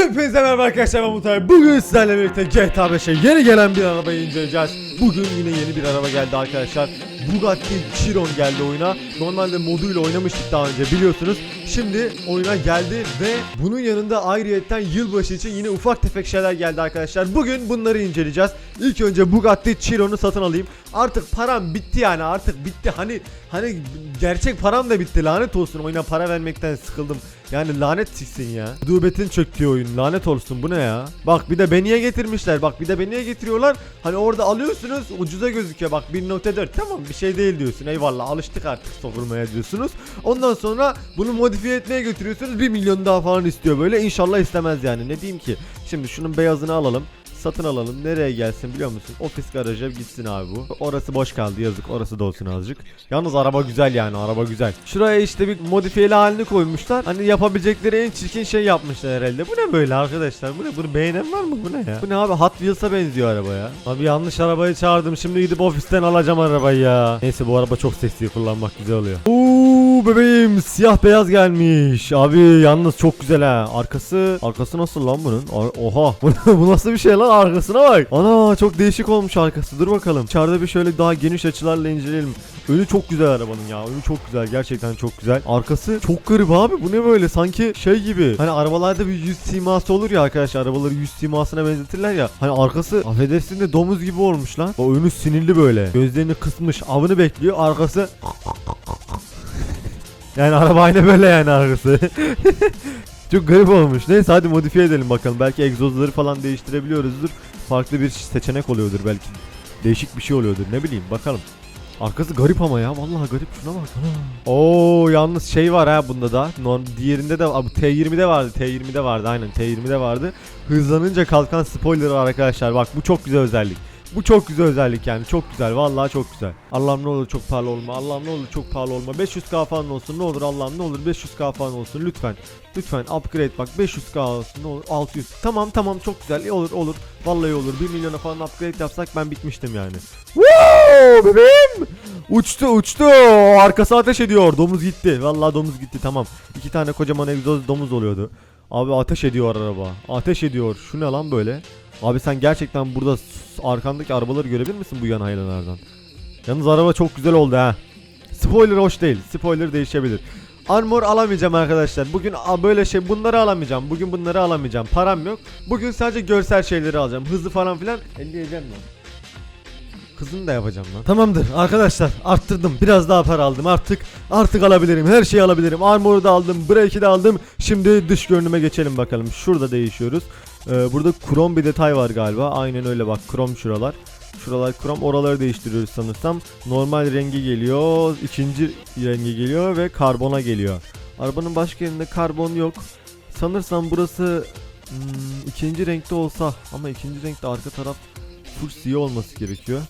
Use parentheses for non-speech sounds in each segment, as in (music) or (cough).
Hepinize merhaba arkadaşlar ben Mutay. Bugün sizlerle birlikte GTA 5'e yeni gelen bir arabayı inceleyeceğiz. Bugün yine yeni bir araba geldi arkadaşlar. Bugatti Chiron geldi oyuna. Normalde moduyla oynamıştık daha önce biliyorsunuz. Şimdi oyuna geldi ve bunun yanında ayrıyetten yılbaşı için yine ufak tefek şeyler geldi arkadaşlar. Bugün bunları inceleyeceğiz. İlk önce Bugatti Chiron'u satın alayım. Artık param bitti yani artık bitti. Hani hani gerçek param da bitti lanet olsun. Oyuna para vermekten sıkıldım. Yani lanet çıksın ya. Dubetin çöktüğü oyun lanet olsun bu ne ya? Bak bir de beniye getirmişler. Bak bir de beniye getiriyorlar. Hani orada alıyorsunuz ucuza gözüküyor. Bak 1.4 tamam bir şey değil diyorsun. Eyvallah alıştık artık sokulmaya diyorsunuz. Ondan sonra bunu modifiye etmeye götürüyorsunuz. 1 milyon daha falan istiyor böyle. İnşallah istemez yani. Ne diyeyim ki? Şimdi şunun beyazını alalım satın alalım. Nereye gelsin biliyor musun? Ofis garaja gitsin abi bu. Orası boş kaldı yazık. Orası da olsun azıcık. Yalnız araba güzel yani araba güzel. Şuraya işte bir modifiyeli halini koymuşlar. Hani yapabilecekleri en çirkin şey yapmışlar herhalde. Bu ne böyle arkadaşlar? Bu ne? Bunu beğenen var mı? Bu ne ya? Bu ne abi? Hot Wheels'a benziyor araba ya. Abi yanlış arabayı çağırdım. Şimdi gidip ofisten alacağım arabayı ya. Neyse bu araba çok seksi kullanmak güzel oluyor. Uuu bebeğim siyah beyaz gelmiş. Abi yalnız çok güzel ha. Arkası arkası nasıl lan bunun? Oha. (laughs) Bu nasıl bir şey lan? Arkasına bak. Ana çok değişik olmuş arkası. Dur bakalım. İçeride bir şöyle daha geniş açılarla inceleyelim. Önü çok güzel arabanın ya. Önü çok güzel. Gerçekten çok güzel. Arkası çok garip abi. Bu ne böyle? Sanki şey gibi. Hani arabalarda bir yüz siması olur ya arkadaşlar. Arabaları yüz simasına benzetirler ya. Hani arkası affedersin de domuz gibi olmuş lan. O önü sinirli böyle. Gözlerini kısmış. Avını bekliyor. Arkası (laughs) yani araba aynı böyle yani arkası. (laughs) Çok garip olmuş. Neyse hadi modifiye edelim bakalım. Belki egzozları falan değiştirebiliyoruzdur. Farklı bir seçenek oluyordur belki. Değişik bir şey oluyordur. Ne bileyim bakalım. Arkası garip ama ya. Vallahi garip. Şuna bak. Oo yalnız şey var ha bunda da. Norm diğerinde de bu T20'de vardı. T20'de vardı. Aynen T20'de vardı. Hızlanınca kalkan spoiler var arkadaşlar. Bak bu çok güzel özellik. Bu çok güzel özellik yani çok güzel. Vallahi çok güzel. Allah'ım ne olur çok pahalı olma Allah'ım ne olur çok pahalı olma. 500k falan olsun ne olur Allah'ım ne olur 500k falan olsun. Lütfen. Lütfen upgrade bak 500k olsun ne olur 600 tamam tamam çok güzel. Olur olur. Vallahi olur. 1 milyona falan upgrade yapsak ben bitmiştim yani. Woo bebeğim! Uçtu uçtu. Arkası ateş ediyor. Domuz gitti. Vallahi domuz gitti. Tamam. iki tane kocaman egzoz domuz oluyordu. Abi ateş ediyor araba. Ateş ediyor. Şu ne lan böyle. Abi sen gerçekten burada arkandaki arabaları görebilir misin bu yan aynalardan? Yalnız araba çok güzel oldu ha. Spoiler hoş değil. Spoiler değişebilir. Armor alamayacağım arkadaşlar. Bugün böyle şey bunları alamayacağım. Bugün bunları alamayacağım. Param yok. Bugün sadece görsel şeyleri alacağım. Hızlı falan filan elleyeceğim lan. Kızını da yapacağım lan. Tamamdır arkadaşlar arttırdım. Biraz daha para aldım artık. Artık alabilirim. Her şeyi alabilirim. Armor'u da aldım. Brake'i de aldım. Şimdi dış görünüme geçelim bakalım. Şurada değişiyoruz. Ee, burada krom bir detay var galiba. Aynen öyle bak krom şuralar. Şuralar krom oraları değiştiriyoruz sanırsam. Normal rengi geliyor. ikinci rengi geliyor ve karbona geliyor. Arabanın başka yerinde karbon yok. Sanırsam burası hmm, ikinci renkte olsa ama ikinci renkte arka taraf full siyah olması gerekiyor.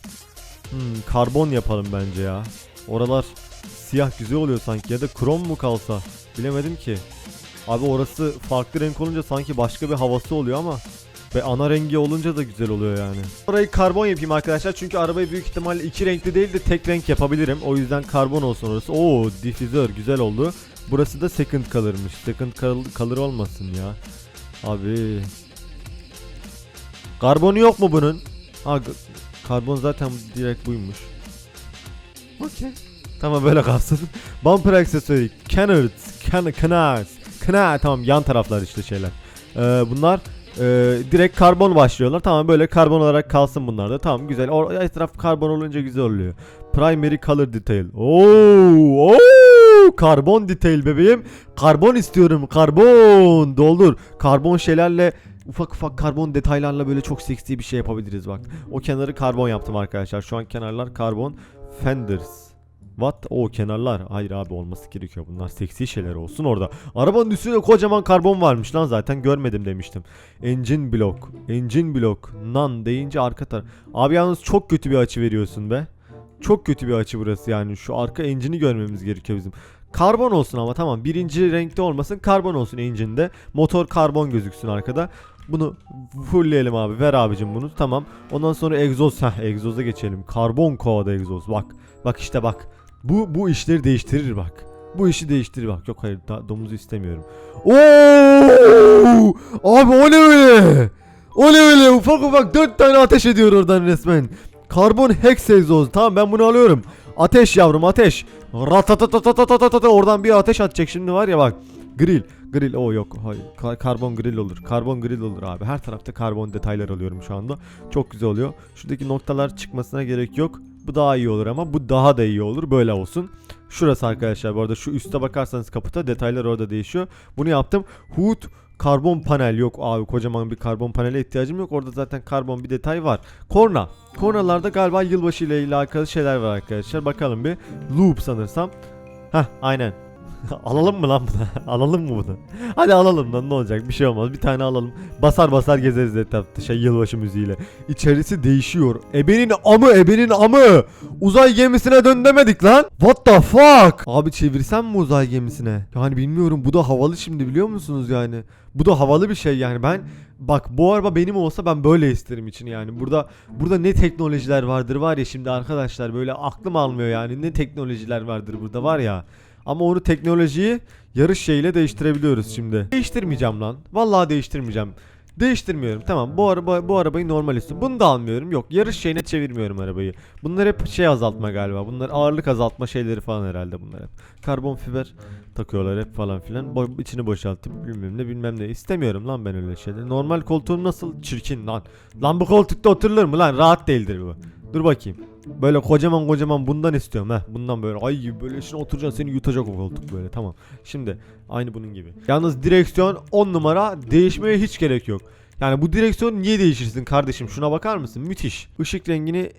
Hmm, karbon yapalım bence ya. Oralar siyah güzel oluyor sanki ya da krom mu kalsa bilemedim ki. Abi orası farklı renk olunca sanki başka bir havası oluyor ama ve ana rengi olunca da güzel oluyor yani. Orayı karbon yapayım arkadaşlar çünkü arabayı büyük ihtimalle iki renkli değil de tek renk yapabilirim. O yüzden karbon olsun orası. Oo difüzör güzel oldu. Burası da second color'mış. Second color olmasın ya. Abi. Karbonu yok mu bunun? Ha karbon zaten direkt buymuş. Okey. Tamam böyle kalsın. (laughs) Bumper aksesuarı, canards, can canards, canar tamam yan taraflar işte şeyler. Ee, bunlar e, direkt karbon başlıyorlar. Tamam böyle karbon olarak kalsın bunlar da. Tamam güzel. O etraf karbon olunca güzel oluyor. Primary color detail. Oo, oo, karbon detail bebeğim. Karbon istiyorum. Karbon. Doldur. Karbon şeylerle ufak ufak karbon detaylarla böyle çok seksi bir şey yapabiliriz bak. O kenarı karbon yaptım arkadaşlar. Şu an kenarlar karbon. Fenders. What? O kenarlar. Hayır abi olması gerekiyor. Bunlar seksi şeyler olsun orada. Arabanın üstünde kocaman karbon varmış lan zaten görmedim demiştim. Engine block. Engine block. Nan deyince arka taraf. Abi yalnız çok kötü bir açı veriyorsun be. Çok kötü bir açı burası yani. Şu arka engine'i görmemiz gerekiyor bizim. Karbon olsun ama tamam. Birinci renkte olmasın. Karbon olsun engine'de. Motor karbon gözüksün arkada. Bunu fullleyelim abi. Ver abicim bunu. Tamam. Ondan sonra egzoz. Heh egzoza geçelim. Karbon kovada egzoz. Bak. Bak işte bak. Bu bu işleri değiştirir bak. Bu işi değiştirir bak. Yok hayır da, domuzu istemiyorum. Oo! Abi o ne öyle? O ne öyle? Ufak ufak dört tane ateş ediyor oradan resmen. Karbon hex egzoz. Tamam ben bunu alıyorum. Ateş yavrum ateş. Ratatatatatatatata oradan bir ateş atacak şimdi var ya bak. Grill. Grill o yok. Hayır. Kar- karbon grill olur. Karbon grill olur abi. Her tarafta karbon detaylar alıyorum şu anda. Çok güzel oluyor. Şuradaki noktalar çıkmasına gerek yok. Bu daha iyi olur ama bu daha da iyi olur. Böyle olsun. Şurası arkadaşlar bu arada şu üste bakarsanız kaputa detaylar orada değişiyor. Bunu yaptım. Hood karbon panel yok abi kocaman bir karbon panele ihtiyacım yok. Orada zaten karbon bir detay var. Korna. Kornalarda galiba yılbaşı ile alakalı şeyler var arkadaşlar. Bakalım bir. Loop sanırsam. Hah aynen. (laughs) alalım mı lan bunu? (laughs) alalım mı bunu? Hadi alalım lan ne olacak bir şey olmaz. Bir tane alalım. Basar basar gezeriz etrafta şey yılbaşı müziğiyle. İçerisi değişiyor. Ebenin amı ebenin amı. Uzay gemisine dön demedik lan. What the fuck? Abi çevirsem mi uzay gemisine? Yani bilmiyorum bu da havalı şimdi biliyor musunuz yani? Bu da havalı bir şey yani ben bak bu araba benim olsa ben böyle isterim için yani. Burada burada ne teknolojiler vardır var ya şimdi arkadaşlar böyle aklım almıyor yani ne teknolojiler vardır burada var ya. Ama onu teknolojiyi yarış şeyle değiştirebiliyoruz şimdi. Değiştirmeyeceğim lan. Vallahi değiştirmeyeceğim. Değiştirmiyorum. Tamam bu araba bu arabayı normal istiyorum. Bunu da almıyorum. Yok yarış şeyine çevirmiyorum arabayı. Bunlar hep şey azaltma galiba. Bunlar ağırlık azaltma şeyleri falan herhalde bunlar hep. Karbon fiber takıyorlar hep falan filan. Bo- içini boşaltıp bilmem ne bilmem ne. İstemiyorum lan ben öyle şeyleri. Normal koltuğum nasıl çirkin lan. Lan bu koltukta oturulur mu lan? Rahat değildir bu. Dur bakayım. Böyle kocaman kocaman bundan istiyorum ha. Bundan böyle ay böyle içine oturacaksın seni yutacak o koltuk böyle tamam. Şimdi aynı bunun gibi. Yalnız direksiyon 10 numara değişmeye hiç gerek yok. Yani bu direksiyon niye değişirsin kardeşim? Şuna bakar mısın? Müthiş. Işık rengini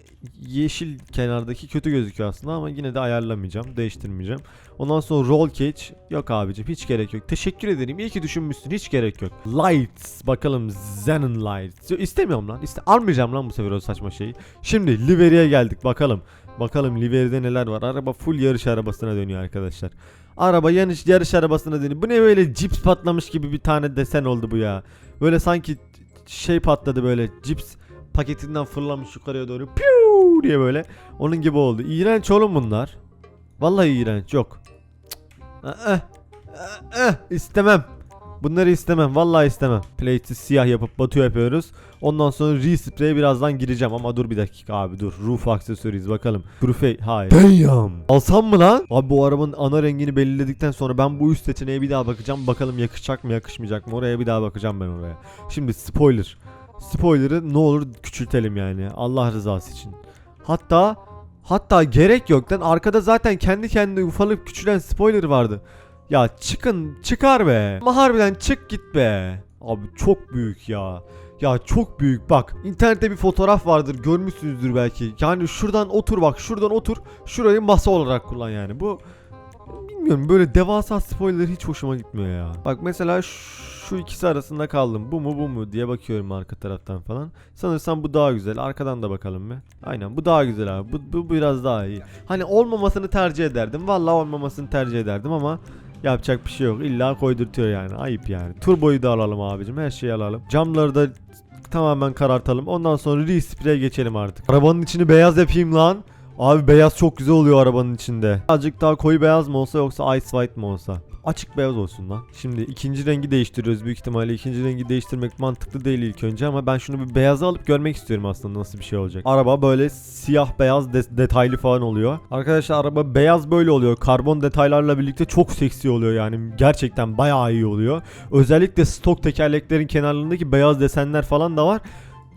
yeşil kenardaki kötü gözüküyor aslında ama yine de ayarlamayacağım. Değiştirmeyeceğim. Ondan sonra roll cage. Yok abicim hiç gerek yok. Teşekkür ederim. İyi ki düşünmüşsün. Hiç gerek yok. Lights. Bakalım Xenon lights. Yok, istemiyorum lan. İste almayacağım lan bu sefer o saçma şeyi. Şimdi livery'e geldik. Bakalım. Bakalım livery'de neler var. Araba full yarış arabasına dönüyor arkadaşlar. Araba yarış, yarış arabasına dönüyor. Bu ne böyle cips patlamış gibi bir tane desen oldu bu ya. Böyle sanki şey patladı böyle cips paketinden fırlamış yukarıya doğru piu diye böyle. Onun gibi oldu. İğrenç oğlum bunlar. Vallahi iğrenç yok. Cık. Eh, eh, eh, istemem. Bunları istemem. Vallahi istemem. Plate'i siyah yapıp batıyor yapıyoruz. Ondan sonra respray'e birazdan gireceğim ama dur bir dakika abi dur. Roof accessories bakalım. Profe hayır. Damn. Alsam mı lan? Abi bu arabanın ana rengini belirledikten sonra ben bu üst seçeneğe bir daha bakacağım. Bakalım yakışacak mı yakışmayacak mı? Oraya bir daha bakacağım ben oraya. Şimdi spoiler. Spoiler'ı ne olur küçültelim yani. Allah rızası için. Hatta hatta gerek yok lan arkada zaten kendi kendine ufalıp küçülen spoiler vardı. Ya çıkın çıkar be. Ama harbiden çık git be. Abi çok büyük ya. Ya çok büyük bak internette bir fotoğraf vardır görmüşsünüzdür belki yani şuradan otur bak şuradan otur şurayı masa olarak kullan yani bu bilmiyorum böyle devasa spoiler hiç hoşuma gitmiyor ya bak mesela şu ikisi arasında kaldım bu mu bu mu diye bakıyorum arka taraftan falan sanırsam bu daha güzel arkadan da bakalım mı aynen bu daha güzel abi bu, bu biraz daha iyi hani olmamasını tercih ederdim vallahi olmamasını tercih ederdim ama Yapacak bir şey yok. İlla koydurtuyor yani. Ayıp yani. Turboyu da alalım abicim. Her şeyi alalım. Camları da tamamen karartalım. Ondan sonra respray'e geçelim artık. Arabanın içini beyaz yapayım lan. Abi beyaz çok güzel oluyor arabanın içinde. Azıcık daha koyu beyaz mı olsa yoksa ice white mi olsa? Açık beyaz olsun lan. Şimdi ikinci rengi değiştiriyoruz. Büyük ihtimalle ikinci rengi değiştirmek mantıklı değil ilk önce ama ben şunu bir beyaza alıp görmek istiyorum aslında nasıl bir şey olacak. Araba böyle siyah beyaz de- detaylı falan oluyor. Arkadaşlar araba beyaz böyle oluyor. Karbon detaylarla birlikte çok seksi oluyor yani. Gerçekten bayağı iyi oluyor. Özellikle stok tekerleklerin kenarlarındaki beyaz desenler falan da var.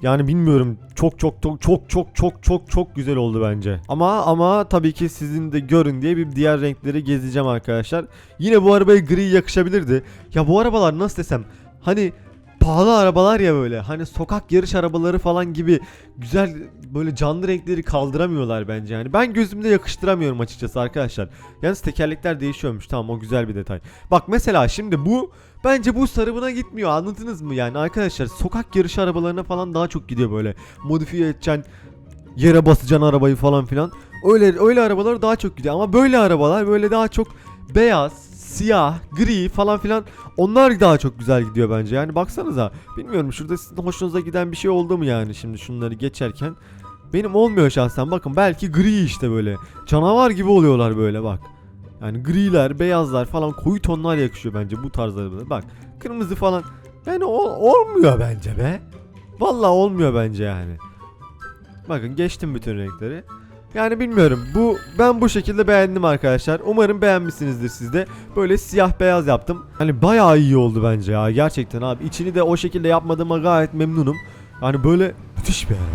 Yani bilmiyorum çok çok çok çok çok çok çok çok güzel oldu bence. Ama ama tabii ki sizin de görün diye bir diğer renkleri gezeceğim arkadaşlar. Yine bu arabaya gri yakışabilirdi. Ya bu arabalar nasıl desem hani pahalı arabalar ya böyle hani sokak yarış arabaları falan gibi güzel böyle canlı renkleri kaldıramıyorlar bence yani. Ben gözümde yakıştıramıyorum açıkçası arkadaşlar. Yalnız tekerlekler değişiyormuş tamam o güzel bir detay. Bak mesela şimdi bu bence bu sarımına gitmiyor anladınız mı yani arkadaşlar sokak yarış arabalarına falan daha çok gidiyor böyle modifiye edeceksin yere basacaksın arabayı falan filan. Öyle öyle arabalar daha çok gidiyor ama böyle arabalar böyle daha çok beyaz, siyah, gri falan filan onlar daha çok güzel gidiyor bence. Yani baksanıza bilmiyorum şurada sizin hoşunuza giden bir şey oldu mu yani şimdi şunları geçerken. Benim olmuyor şahsen bakın belki gri işte böyle canavar gibi oluyorlar böyle bak. Yani griler, beyazlar falan koyu tonlar yakışıyor bence bu tarz arabalara. Bak Kırmızı falan. Yani o, olmuyor bence be. Vallahi olmuyor bence yani. Bakın geçtim bütün renkleri. Yani bilmiyorum. Bu ben bu şekilde beğendim arkadaşlar. Umarım beğenmişsinizdir siz de. Böyle siyah beyaz yaptım. Hani bayağı iyi oldu bence ya. Gerçekten abi. İçini de o şekilde yapmadığıma gayet memnunum. Yani böyle müthiş bir araba.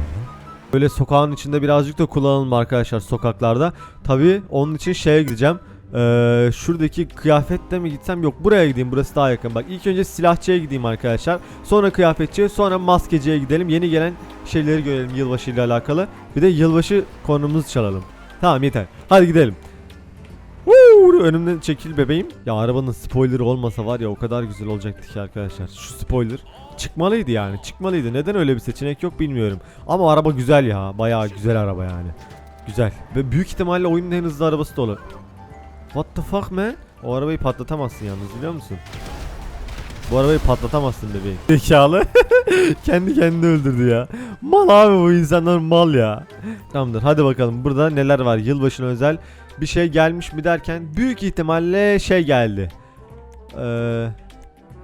Böyle sokağın içinde birazcık da kullanalım arkadaşlar sokaklarda. Tabii onun için şeye gideceğim. Ee, şuradaki kıyafette mi gitsem? Yok buraya gideyim burası daha yakın. Bak ilk önce silahçıya gideyim arkadaşlar. Sonra kıyafetçiye sonra maskeciye gidelim. Yeni gelen şeyleri görelim yılbaşı ile alakalı. Bir de yılbaşı konumuzu çalalım. Tamam yeter. Hadi gidelim. Woo! önümden çekil bebeğim. Ya arabanın spoilerı olmasa var ya o kadar güzel olacaktı ki arkadaşlar. Şu spoiler çıkmalıydı yani çıkmalıydı. Neden öyle bir seçenek yok bilmiyorum. Ama araba güzel ya bayağı güzel araba yani. Güzel. Ve büyük ihtimalle oyunun en hızlı arabası da olur What the fuck man? O arabayı patlatamazsın yalnız biliyor musun? Bu arabayı patlatamazsın bebeğim. (laughs) Zekalı. (laughs) Kendi kendini öldürdü ya. Mal abi bu insanlar mal ya. Tamamdır hadi bakalım burada neler var yılbaşına özel bir şey gelmiş mi derken büyük ihtimalle şey geldi. Ee,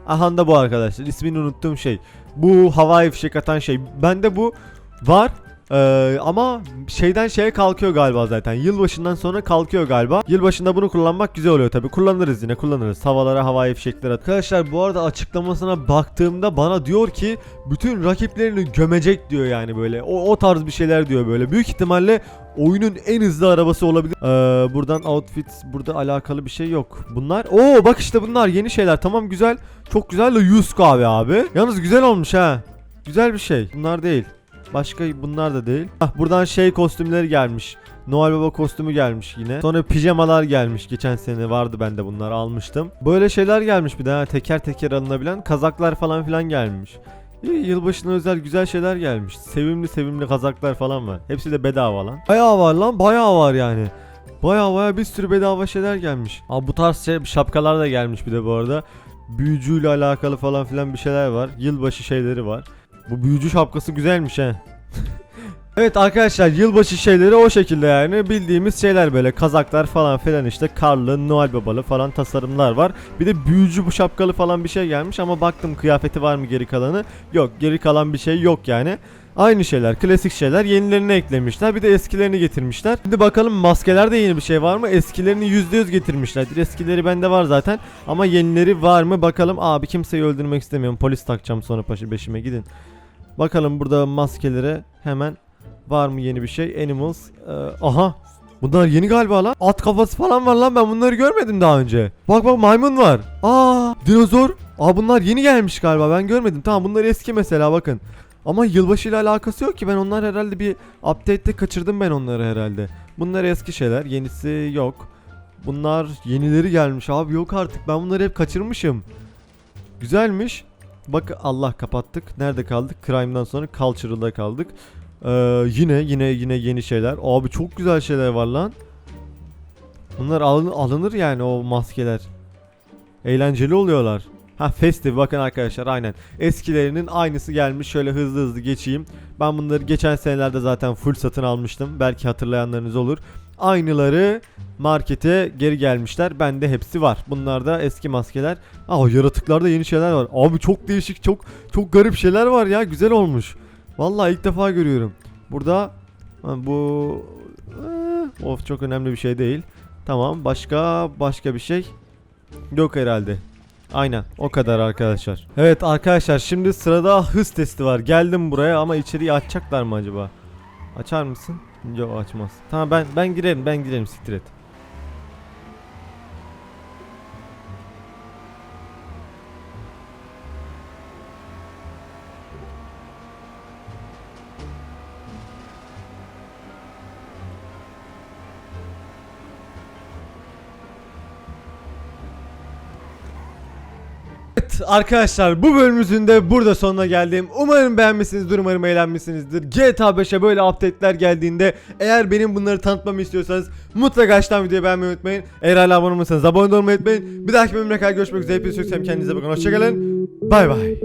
aha da bu arkadaşlar ismini unuttuğum şey. Bu havai fişek atan şey. Bende bu var. Ee, ama şeyden şeye kalkıyor galiba zaten. Yılbaşından sonra kalkıyor galiba. Yılbaşında bunu kullanmak güzel oluyor tabi. Kullanırız yine kullanırız. Havalara havai fişekler at. Arkadaşlar bu arada açıklamasına baktığımda bana diyor ki bütün rakiplerini gömecek diyor yani böyle. O, o tarz bir şeyler diyor böyle. Büyük ihtimalle oyunun en hızlı arabası olabilir. Ee, buradan outfit burada alakalı bir şey yok. Bunlar Oo bak işte bunlar yeni şeyler. Tamam güzel. Çok güzel de 100 kahve abi. Yalnız güzel olmuş ha. Güzel bir şey. Bunlar değil. Başka bunlar da değil. Ah buradan şey kostümleri gelmiş. Noel Baba kostümü gelmiş yine. Sonra pijamalar gelmiş. Geçen sene vardı bende bunlar almıştım. Böyle şeyler gelmiş bir daha teker teker alınabilen kazaklar falan filan gelmiş. Yılbaşına özel güzel şeyler gelmiş. Sevimli sevimli kazaklar falan var. Hepsi de bedava lan. Bayağı var lan bayağı var yani. Bayağı bayağı bir sürü bedava şeyler gelmiş. Abi bu tarz şey, şapkalar da gelmiş bir de bu arada. Büyücüyle alakalı falan filan bir şeyler var. Yılbaşı şeyleri var. Bu büyücü şapkası güzelmiş he. (laughs) evet arkadaşlar yılbaşı şeyleri o şekilde yani bildiğimiz şeyler böyle kazaklar falan filan işte karlı Noel babalı falan tasarımlar var. Bir de büyücü bu şapkalı falan bir şey gelmiş ama baktım kıyafeti var mı geri kalanı? Yok geri kalan bir şey yok yani. Aynı şeyler, klasik şeyler yenilerini eklemişler. Bir de eskilerini getirmişler. Şimdi bakalım maskelerde yeni bir şey var mı? Eskilerini %100 getirmişlerdir. Eskileri bende var zaten. Ama yenileri var mı? Bakalım. Abi kimseyi öldürmek istemiyorum. Polis takacağım sonra paşı beşime gidin. Bakalım burada maskelere hemen var mı yeni bir şey? Animals. Ee, aha. Bunlar yeni galiba lan. At kafası falan var lan ben bunları görmedim daha önce. Bak bak maymun var. Aa dinozor. Aa bunlar yeni gelmiş galiba ben görmedim. Tamam bunlar eski mesela bakın. Ama yılbaşı ile alakası yok ki ben onlar herhalde bir update'te kaçırdım ben onları herhalde. Bunlar eski şeyler yenisi yok. Bunlar yenileri gelmiş abi yok artık ben bunları hep kaçırmışım. Güzelmiş. Bak Allah kapattık. Nerede kaldık? Crime'dan sonra Cultural'da kaldık. Ee, yine yine yine yeni şeyler. Abi çok güzel şeyler var lan. Bunlar alın, alınır yani o maskeler. Eğlenceli oluyorlar. Ha festive bakın arkadaşlar aynen. Eskilerinin aynısı gelmiş. Şöyle hızlı hızlı geçeyim. Ben bunları geçen senelerde zaten full satın almıştım. Belki hatırlayanlarınız olur. Aynıları markete geri gelmişler. Bende hepsi var. Bunlar da eski maskeler. Aa yaratıklarda yeni şeyler var. Abi çok değişik, çok çok garip şeyler var ya. Güzel olmuş. Vallahi ilk defa görüyorum. Burada bu eh, of çok önemli bir şey değil. Tamam. Başka başka bir şey yok herhalde. Aynen o kadar arkadaşlar. Evet arkadaşlar şimdi sırada hız testi var. Geldim buraya ama içeriği açacaklar mı acaba? Açar mısın? Yok açmaz. Tamam ben ben girerim ben girerim siktir. Arkadaşlar bu bölümümüzün de burada sonuna geldim. Umarım beğenmişsinizdir, umarım eğlenmişsinizdir. GTA 5'e böyle update'ler geldiğinde eğer benim bunları tanıtmamı istiyorsanız mutlaka aşağıdan videoyu beğenmeyi unutmayın. Eğer hala abone olmasanız abone olmayı unutmayın. Bir dahaki bölümde kadar görüşmek üzere. Hepinizi çok. Kendinize bakın. Hoşçakalın. Bay bay.